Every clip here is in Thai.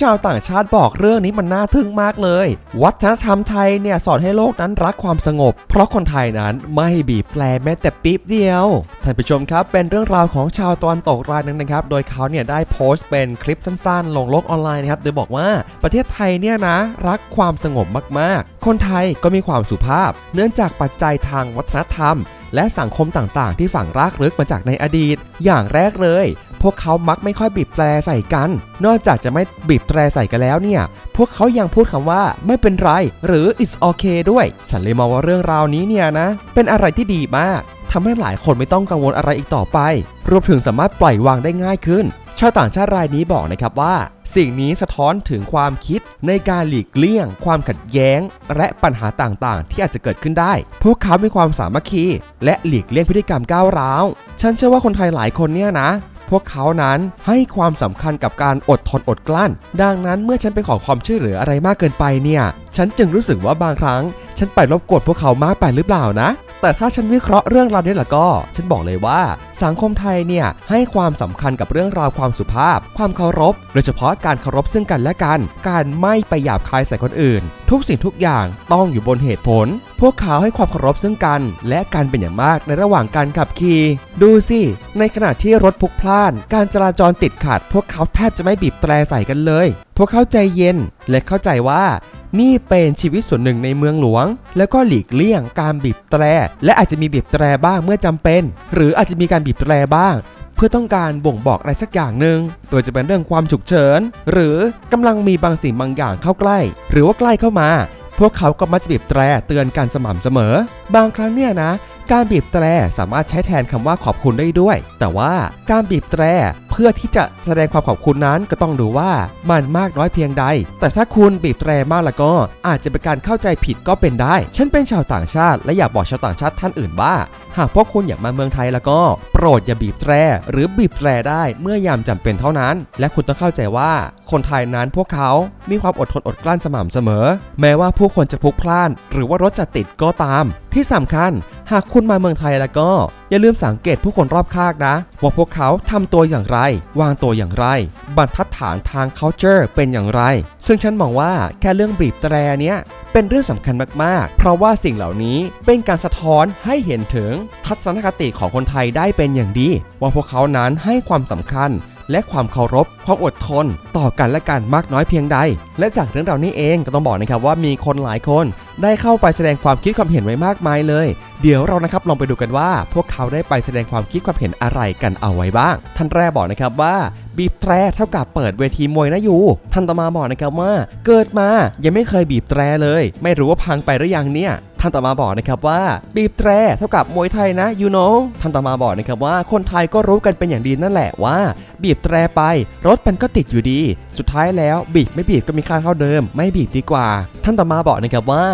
ชาวต่างชาติบอกเรื่องนี้มันน่าทึ่งมากเลย วัฒนธรรมไทยเนี่ยสอนให้โลกนั้นรักความสงบ เพราะคนไทยนั้นไม่บีบแปลแม้แต่ปิ๊บเดียวท่านผู้ชมครับเป็นเรื่องราวของชาวตะวันตกรายหนึงนะครับ โดยเขาเนี่ยได้โพสต์เป็นคลิปสั้นๆ ลงโลกออนไลน์นะครับโดยบอกว่าประเทศไทยเนี่ยนะ รักความสงบมากๆ คนไทยก็มีความสุภาพ เนื่องจากปัจจัยทางวัฒนธรรมและสังคมต่างๆ ที่ฝังรากลึกมาจากในอดีต อย่างแรกเลย พวกเขามักไม่ค่อยบีบแตรใส่กัน นอกจากจะไม่บีบแตรใส่กันแล้วเนี่ย พวกเขายังพูดคำว่าไม่เป็นไร หรือ it's okay ด้วย ฉันเลยมองว่าเรื่องราวนี้เนี่ยนะ เป็นอะไรที่ดีมากทำให้หลายคนไม่ต้องกังวลอะไรอีกต่อไป รวมถึงสามารถปล่อยวางได้ง่ายขึ้น ชาวต่างชาติรายนี้บอกนะครับว่า สิ่งนี้สะท้อนถึงความคิดในการหลีกเลี่ยง ความขัดแย้ง และปัญหาต่างๆ ที่อาจจะเกิดขึ้นได้ พวกเขามีความสามัคคี และหลีกเลี่ยงพฤติกรรมก้าวร้าว ฉันเชื่อว่าคนไทยหลายคนเนี่ยนะ วกเขานั้นให้ความสำคัญกับการอดทนอดกลั้น ดังนั้นเมื่อฉันไปขอความช่วยเหลืออะไรมากเกินไปเนี่ย ฉันจึงรู้สึกว่าบางครั้ง ฉันไปรบกวนพวกเขามากไปหรือเปล่านะ แต่ถ้าฉันวิเคราะห์เรื่องราวนี้ล่ะก็ ฉันบอกเลยว่า สังคมไทยเนี่ยให้ความสำคัญกับเรื่องราวความสุภาพ ความเคารพ โดยเฉพาะการเคารพซึ่งกันและกัน การไม่ไปหยาบคายใส่คนอื่น ทุกสิ่งทุกอย่างต้องอยู่บนเหตุผล พวกเขาให้ความเคารพซึ่งกัน และกันเป็นอย่างมากในระหว่างการขับขี่ดูสิในขณะที่รถพลุกพล่าน การจราจรติดขัด พวกเขาแทบจะไม่บีบแตรใส่กันเลย พวกเขาใจเย็นและเข้าใจว่า นี่เป็นชีวิตส่วนหนึ่งในเมืองหลวง แล้วก็หลีกเลี่ยงการบีบแตร และอาจจะมีบีบแตรบ้างเมื่อจำเป็น หรืออาจจะมีการบีบแตรบ้าง เพื่อต้องการบ่งบอกอะไรสักอย่างหนึ่งโดยจะเป็นเรื่องความฉุกเฉิน หรือกำลังมีบางสิ่งบางอย่างเข้าใกล้ หรือว่าใกล้เข้ามา พวกเขาก็มักจะบีบแตรเตือนกันสม่ำเสมอ บางครั้งเนี่ยนะ การบีบแตรสามารถใช้แทนคำว่าขอบคุณได้ด้วย แต่ว่าการบีบแตรเพื่อที่จะแสดงความขอบคุณนั้นก็ต้องดูว่ามันมากน้อยเพียงใด แต่ถ้าคุณบีบแตรมากแล้วก็อาจจะเป็นการเข้าใจผิดก็เป็นได้ ฉันเป็นชาวต่างชาติ และอยากบอกชาวต่างชาติท่านอื่นว่า หากพวกคุณอยากมาเมืองไทยแล้วก็ โปรดอย่าบีบแตรหรือบีบแตรได้เมื่อยามจำเป็นเท่านั้น และคุณต้องเข้าใจว่า คนไทยนั้นพวกเขา มีความอดทนอดกลั้นสม่ำเสมอ แม้ว่าผู้คนจะพลุกพล่าน หรือว่ารถจะติดก็ตาม ที่สำคัญ หากคุณมาเมืองไทยแล้วก็ อย่าลืมสังเกตผู้คนรอบข้างนะ ว่าพวกเขาทำตัวอย่างไร วางตัวอย่างไร บรรทัดฐานทาง culture เป็นอย่างไร ซึ่งฉันมองว่าแค่เรื่องบีบแตรเนี้ยเป็นเรื่องสำคัญมาก ๆ เพราะว่าสิ่งเหล่านี้เป็นการสะท้อนให้เห็นถึงทัศนคติของคนไทยได้เป็นอย่างดี ว่าพวกเขานั้นให้ความสำคัญและความเคารพ ความอดทน ต่อกันและกันมากน้อยเพียงใด และจากเรื่องราวนี้เองก็ต้องบอกนะครับว่ามีคนหลายคน ได้เข้าไปแสดงความคิดความเห็นไว้มากมายเลย เดี๋ยวเรานะครับลองไปดูกันว่า พวกเขาได้ไปแสดงความคิดความเห็นอะไรกันเอาไว้บ้าง ท่านแรกบอกนะครับว่าบีบแตรเท่ากับเปิดเวทีมวยนะยูท่านต่อมาบอกนะครับว่า เกิดมายังไม่เคยบีบแตรเลย ไม่รู้ว่าพังไปหรือยังเนี่ยท่านต่อมาบอกนะครับว่า บีบแตรเท่ากับมวยไทยนะยูโนท่านต่อมาบอกนะครับว่าคนไทยก็รู้กันเป็นอย่างดีนั่นแหละว่า บีบแตรไป รถมันก็ติดอยู่ดี สุดท้ายแล้วบีบไม่บีบก็มีค่าเท่าเดิม ไม่บีบดีกว่า ท่านต่อมาบอกนะครับว่า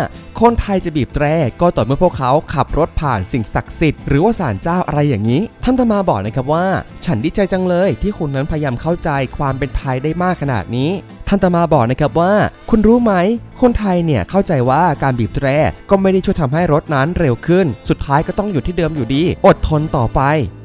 คนไทยจะบีบแตรก็ต่อเมื่อพวกเขาขับรถถผ่านสิ่งศักดิ์สิทธิ์หรือว่าศาลเจ้าอะไรอย่างนี้ ท่านต่อมาบอกนะครับว่า ฉันดีใจจังเลยที่คุณนั้นพยายามเข้าใจความเป็นไทยได้มากขนาดนี้ท่านตมาบอกนะครับว่า คุณรู้ไหม คนไทยเนี่ยเข้าใจว่าการบีบแตรก็ไม่ได้ช่วยทำให้รถนั้นเร็วขึ้น สุดท้ายก็ต้องอยู่ที่เดิมอยู่ดี อดทนต่อไป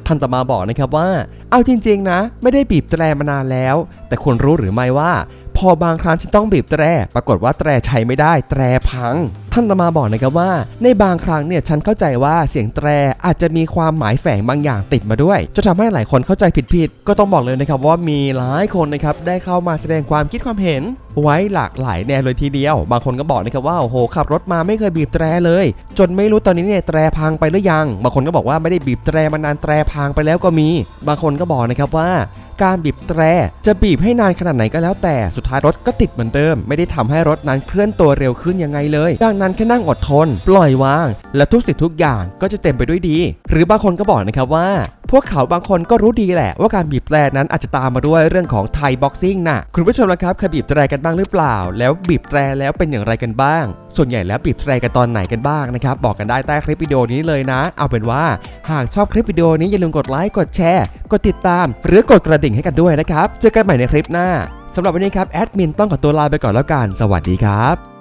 ท่านตมาบอกนะครับว่า เอาจริง ๆ นะ ไม่ได้บีบแตรมานานแล้ว แต่คุณรู้หรือไม่ว่า พอบางครั้งฉันต้องบีบแตร ปรากฏว่าแตรใช้ไม่ได้ แตรพัง ท่านตมาบอกนะครับว่า ในบางครั้งเนี่ยฉันเข้าใจว่าเสียงแตรอาจจะมีความหมายแฝงบางอย่างติดมาด้วยจะทำให้หลายคนเข้าใจผิดๆก็ต้องบอกเลยนะครับว่ามีหลายคนนะครับได้เข้ามาแสดงความคิดความเห็น ไว้หลากหลายแนวเลยทีเดียว บางคนก็บอกนะครับว่าโอ้โหขับรถมาไม่เคยบีบแตรเลย จนไม่รู้ตอนนี้เนี่ยแตรพังไปหรือยัง บางคนก็บอกว่าไม่ได้บีบแตรมานานแตรพังไปแล้วก็มี บางคนก็บอกนะครับว่าการบีบแตรจะบีบให้นานขนาดไหนก็แล้วแต่สุดท้ายรถก็ติดเหมือนเดิม ไม่ได้ทำให้รถนั้นเคลื่อนตัวเร็วขึ้นยังไงเลย ดังนั้นแค่นั่งอดทน ปล่อยวาง และทุกสิ่งทุกอย่างก็จะเต็มไปด้วยดี หรือบางคนก็บอกนะครับว่าพวกเขาบางคนก็รู้ดีแหละ ว่าการบีบแตรนั้นอาจจะตามมาด้วยเรื่องของไทยบ็อกซิ่งนะคุณผู้ชมละครับเคยบีบแตรกันบ้างหรือเปล่า แล้วบีบแตรแล้วเป็นอย่างไรกันบ้าง ส่วนใหญ่แล้วบีบแตรกันตอนไหนกันบ้างนะครับ บอกกันได้ใต้คลิปวิดีโอนี้เลยนะ เอาเป็นว่าหากชอบคลิปวิดีโอนี้อย่าลืมกดไลค์กดแชร์กดติดตาม หรือกดกระดิ่งให้กันด้วยนะครับเจอกันใหม่ในคลิปหน้าสำหรับวันนี้ครับแอดมินต้องขอตัวลาไปก่อนแล้วกันสวัสดีครับ